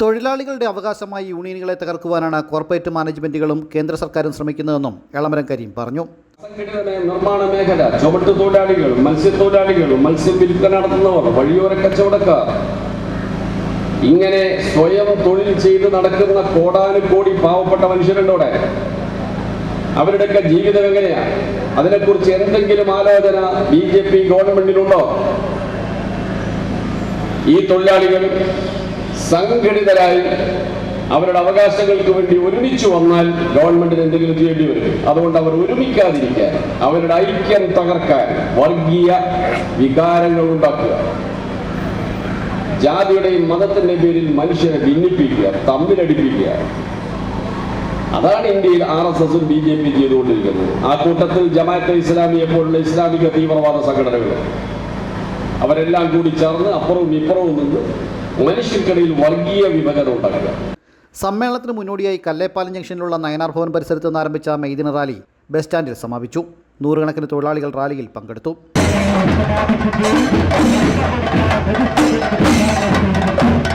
തൊഴിലാളികളുടെ അവകാശമായി യൂണിയനുകളെ തകർക്കുവാനാണ് കോർപ്പറേറ്റ് മാനേജ്മെന്റുകളും കേന്ദ്ര സർക്കാരും ശ്രമിക്കുന്നതെന്നും എളമരം കരീം പറഞ്ഞു. നിർമ്മാണ മേഖല ചുമട്ട് തൊഴിലാളികൾ മത്സ്യത്തൊഴിലാളികൾ മത്സ്യം വിൽപ്പന നടത്തുന്നവർ വഴിയോര കച്ചവടക്കാർ ഇങ്ങനെ സ്വയം തൊഴിൽ ചെയ്ത് നടക്കുന്ന കോടാനുകോടി പാവപ്പെട്ട മനുഷ്യരുണ്ടോടെ അവരുടെയൊക്കെ ജീവിതം എങ്ങനെയാ? അതിനെക്കുറിച്ച് എന്തെങ്കിലും ആലോചന ബി ജെ പി ഗവൺമെന്റിനുണ്ടോ ഈ തൊഴിലാളികൾ സംഘടിതരായി അവരുടെ അവകാശങ്ങൾക്ക് വേണ്ടി ഒരുമിച്ച് വന്നാൽ ഗവൺമെന്റിന് എന്തെങ്കിലും ചെയ്യേണ്ടി വരും. അതുകൊണ്ട് അവർ ഒരുമിക്കാതിരിക്കാൻ അവരുടെ ഐക്യം തകർക്കാൻ വർഗീയ വികാരങ്ങൾ ഉണ്ടാക്കുക ജാതിയുടെയും മതത്തിന്റെ പേരിൽ മനുഷ്യരെ ഭിന്നിപ്പിക്കുക തമ്മിലടിപ്പിക്കുക. അതാണ് ഇന്ത്യയിൽ ആർ എസ് എസും ബി ജെ പി ചെയ്തുകൊണ്ടിരിക്കുന്നത്. ആ കൂട്ടത്തിൽ ജമാഅത്തെ ഇസ്ലാമിയെ പോലുള്ള ഇസ്ലാമിക തീവ്രവാദ സംഘടനകൾ അവരെല്ലാം കൂടി ചേർന്ന് അപ്പുറവും ഇപ്പുറവും നിന്ന് മനുഷ്യർക്കിടയിൽ വർഗീയ വിഭജനം ഉണ്ടാക്കുക. സമ്മേളനത്തിന് മുന്നോടിയായി കല്ലേപ്പാലം ജംഗ്ഷനിലുള്ള നയനാർ ഭവൻ പരിസരത്ത് നിന്ന് ആരംഭിച്ച മെയ്ദിന റാലി ബസ് സ്റ്റാൻഡിൽ സമാപിച്ചു. നൂറുകണക്കിന് തൊഴിലാളികൾ റാലിയിൽ പങ്കെടുത്തു. I'm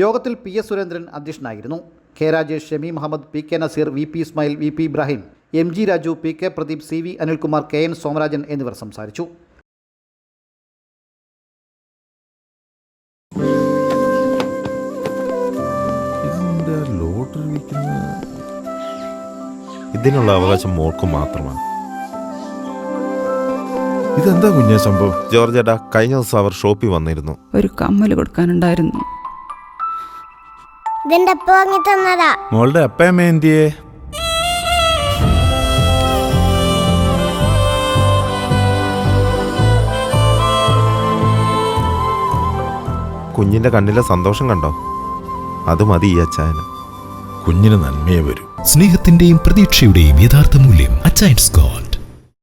യോഗത്തിൽ പി എസ് സുരേന്ദ്രൻ അധ്യക്ഷനായിരുന്നു. K Rajesh Shami Muhammad P K Naseer V P Ismail V P Ibrahim M G Raju P K Pradeep C V Anilkumar K N Somarajan എന്നിവർ സംസാരിച്ചു. ഇതിനുള്ള അവകാശം മോൾക്ക് മാത്രമാണ്. ഇതെന്താ കുഞ്ഞ സംഭവം? ജോർജ് ഏട്ടാ കഴിഞ്ഞ ദിവസം അവർ ഷോപ്പിൽ വന്നിരുന്നു. ഒരു കമ്മൽ കൊടുക്കാനുണ്ടായിരുന്നു. ഇതിന്റെ അപ്പ വാങ്ങി തന്നതാ. മോളുടെ അപ്പയമ്മ എന്തിയേ? കുഞ്ഞിന്റെ കണ്ണിലെ സന്തോഷം കണ്ടോ? അത് മതി ഈ അച്ചായന്. കുഞ്ഞിന് നന്മയെ വരും. സ്നേഹത്തിന്റെയും പ്രതീക്ഷയുടെയും യഥാർത്ഥ മൂല്യം അച്ചായൻസ് ഗോൾ